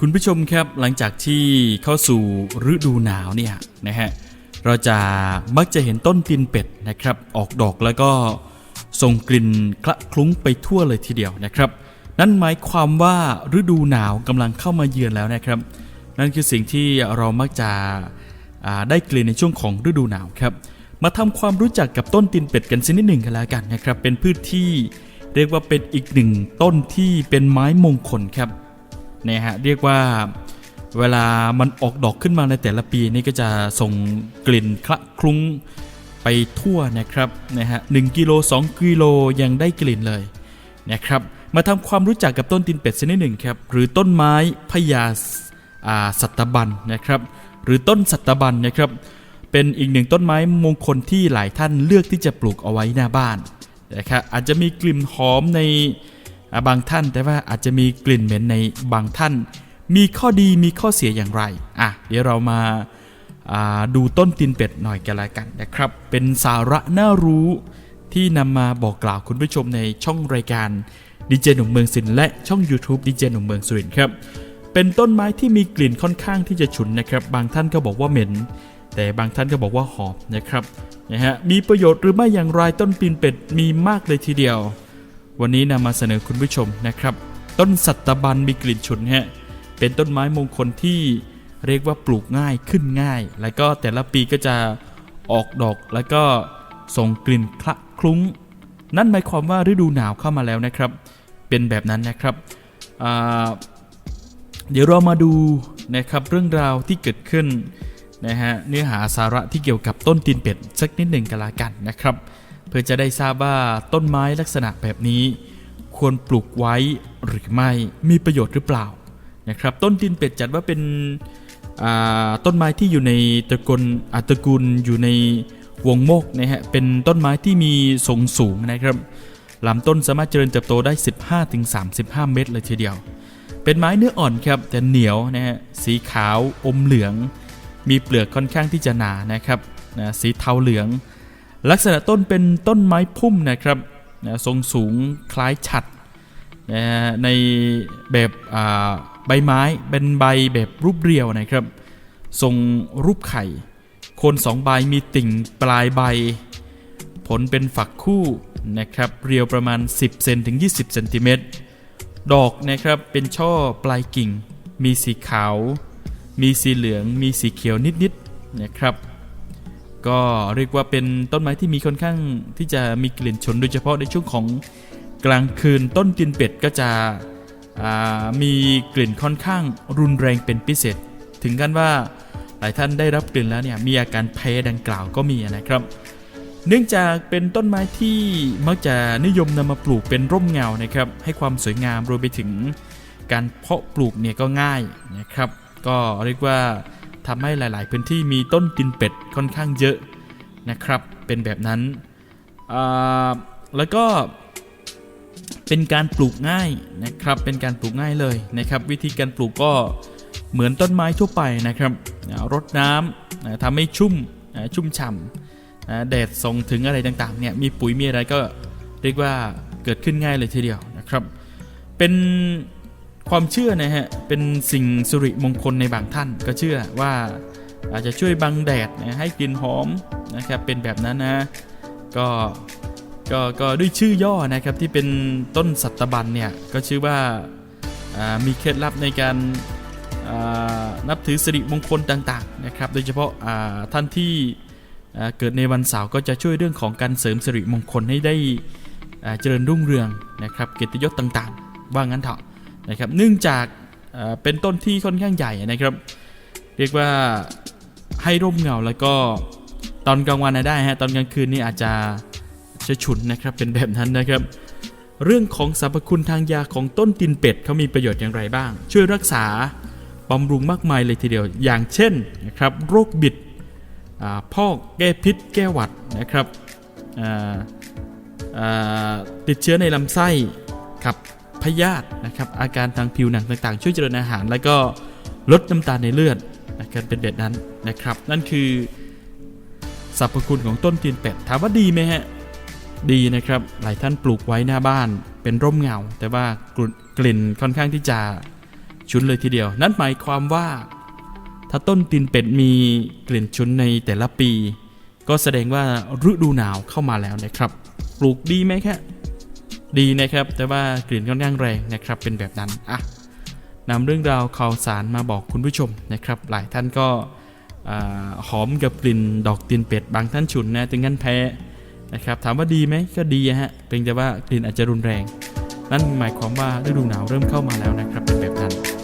คุณผู้ชมครับหลังจากที่เข้าสู่ฤดูหนาวเนี่ยนะฮะเราจะมักจะเห็นต้นตีนเป็ดนะครับ ออกดอกแล้วก็ส่งกลิ่นคละคลุ้งไปทั่วเลยทีเดียวนะครับ นั่นหมายความว่าฤดูหนาวกำลังเข้ามาเยือนแล้วนะครับ นั่นคือสิ่งที่เรามักจะได้กลิ่นในช่วงของฤดูหนาวครับ มาทำความรู้จักกับต้นตีนเป็ดกันสักนิดหนึ่งกันแล้วกันนะครับ เป็นพืชที่เรียกว่าเป็นอีกหนึ่งต้นที่เป็นไม้มงคลครับนี่ยฮะเรียกว่าเวลามันออกดอกขึ้นมาในแต่ละปีนี่ก็จะส่งกลิ่นคละคลุ้งไปทั่วนะครับนะฮะหนึ่งกิโลสองกิโลยังได้กลิ่นเลยนะครับมาทำความรู้จักกับต้นตินเป็ดชนิดหนึ่งครับหรือต้นไม้พญาอ่าสัตบันนะครับ หรือต้นสัตบันนะครับ เป็นอีกหนึ่งต้นไม้มงคลที่หลายท่านเลือกที่จะปลูกเอาไว้หน้าบ้านนะครับอาจจะมีกลิ่นหอมในบางท่าน แต่ว่าอาจจะมีกลิ่นเหม็นในบางท่าน มีข้อดีมีข้อเสียอย่างไรอะเดี๋ยวเรามาาดูต้นตีนเป็ดหน่อยกันละกันนะครับ เป็นสาระน่ารู้ที่นำมาบอกกล่าวคุณผู้ชมในช่องรายการดีเจหนุ่มเมืองสินและช่อง YouTube ดีเจหนุ่มเมืองสุรินทร์ครับเป็นต้นไม้ที่มีกลิ่นค่อนข้างที่จะฉุนนะครับ บางท่านก็บอกว่าเหม็น แต่บางท่านก็บอกว่าหอมนะครับนะฮะมีประโยชน์หรือไม่อย่างไรต้นปีนเป็ดมีมากเลยทีเดียว วันนี้นำมาเสนอคุณผู้ชมนะครับ ต้นสัตบันมีกลิ่นฉุนฮะเป็นต้นไม้มงคลที่เรียกว่าปลูกง่ายขึ้นง่าย แล้วก็แต่ละปีก็จะออกดอกแล้วก็ส่งกลิ่นคละคลุ้ง นั่นหมายความว่าฤดูหนาวเข้ามาแล้วนะครับ เป็นแบบนั้นนะครับ เดี๋ยวเรามาดูนะครับเรื่องราวที่เกิดขึ้น นะฮะเนื้อหาสาระที่เกี่ยวกับต้นตีนเป็ดสักนิดหนึ่งกันละกันนะครับ เพื่อจะได้ทราบว่าต้นไม้ลักษณะแบบนี้ ควรปลูกไว้หรือไม่มีประโยชน์หรือเปล่านะครับ ต้นตีนเป็ดจัดว่าเป็นต้นไม้ที่อยู่ในตระกูลอาตระกูลอยู่ในวงโมกนะฮะเป็นต้นไม้ที่มีทรงสูงนะครับลำต้นสามารถเจริญเติบโตได้ 15-35 เมตรเลยทีเดียว เป็นไม้เนื้ออ่อนครับแต่เหนียวนะฮะสีขาวอมเหลือง มีเปลือกค่อนข้างที่จะหนานะครับนะสีเทาเหลือง ลักษณะต้นเป็นต้นไม้พุ่มนะครับนะทรงสูงคล้ายฉัดนะในแบบใบไม้เป็นใบแบบรูปเรียวนะครับ ทรงรูปไข่ โคนสองใบมีติ่งปลายใบ ผลเป็นฝักคู่นะครับเรียวประมาณ 10เซนถึง 20เซนติเมตรดอกนะครับเป็นช่อปลายกิ่ง มีสีขาว มีสีเหลืองมีสีเขียวนิดๆนะครับ ก็เรียกว่าเป็นต้นไม้ที่มีค่อนข้างที่จะมีกลิ่นฉุนโดยเฉพาะในช่วงของกลางคืนต้นตีนเป็ดก็จะมีกลิ่นค่อนข้างรุนแรงเป็นพิเศษ ถึงกันว่าหลายท่านได้รับกลิ่นแล้วเนี่ยมีอาการแพ้ดังกล่าวก็มีนะครับ เนื่องจากเป็นต้นไม้ที่มักจะนิยมนำมาปลูกเป็นร่มเงานะครับ ให้ความสวยงามรวมไปถึงการเพาะปลูกเนี่ยก็ง่ายนะครับ ก็เรียกว่าทำให้หลาย ๆ พื้นที่มีต้นตินเป็ดค่อนข้างเยอะนะครับ เป็นแบบนั้น แล้วก็เป็นการปลูกง่ายนะครับ เป็นการปลูกง่ายเลยนะครับ วิธีการปลูกก็เหมือนต้นไม้ทั่วไปนะครับรดน้ำทำให้ชุ่มชุ่มฉ่ำนะแดดส่งถึงอะไรต่าง ๆ เนี่ย มีปุ๋ยมีอะไรก็เรียกว่าเกิดขึ้นง่ายเลยทีเดียวนะครับ เป็น ความเชื่อนะฮะ เป็นสิ่งสุริมงคลในบางท่านก็เชื่อว่าอาจจะช่วยบังแดดนะให้กลิ่นหอมนะครับเป็นแบบนั้นนะก็ก็ก็ด้วยชื่อย่อนะครับที่เป็นต้นสัตบันเนี่ยก็ชื่อว่าามีเคล็ดลับในการานับถือสิริมงคลต่างๆนะครับ โดยเฉพาะาท่านที่เกิดในวันเสาร์ก็จะช่วยเรื่องของการเสริมสิริมงคลให้ได้เจริญรุ่งเรืองนะครับเกียรติยศต่างๆ ว่างั้นเถอะ นะครับเนื่องจากเป็นต้นที่ค่อนข้างใหญ่นะครับ เรียกว่าให้ร่มเงาแล้วก็ตอนกลางวันนะได้ฮะตอนกลางคืนนี่อาจจะจะฉุนนะครับเป็นแบบนั้นนะครับ เรื่องของสรรพคุณทางยาของต้นตินเป็ดเขามีประโยชน์อย่างไรบ้าง ช่วยรักษาบำรุงมากมายเลยทีเดียว อย่างเช่นนะครับโรคบิดพอกแก้พิษแก้หวัดนะครับติดเชื้อในลำไส้ขับ พยาธินะครับอาการทางผิวหนังต่างๆ ช่วยเจริญอาหาร แล้วก็ลดน้ำตาลในเลือดนะครับเป็นแบบนั้นนะครับ นั่นคือสรรพคุณของต้นตีนเป็ดถามว่าดีไหมฮะดีนะครับหลายท่านปลูกไว้หน้าบ้านเป็นร่มเงา แต่ว่ากลิ่นกลิ่นค่อนข้างที่จะชุนเลยทีเดียว นั่นหมายความว่า ถ้าต้นตีนเป็ดมีกลิ่นชุนในแต่ละปี ก็แสดงว่าฤดูหนาวเข้ามาแล้วนะครับ ปลูกดีไหมครับ ดีนะครับ แต่ว่ากลิ่นค่อนข้างแรงนะครับ เป็นแบบนั้นอะนำเรื่องราวข่าวสารมาบอกคุณผู้ชมนะครับ หลายท่านก็หอมกับกลิ่นดอกตีนเป็ดบางท่านฉุนนะถึงงั้นแพ้นะครับ ถามว่าดีไหมก็ดีอะฮะเพียงแต่ว่ากลิ่นอาจจะรุนแรง นั่นหมายความว่าฤดูหนาวเริ่มเข้ามาแล้วนะครับเป็นแบบนั้น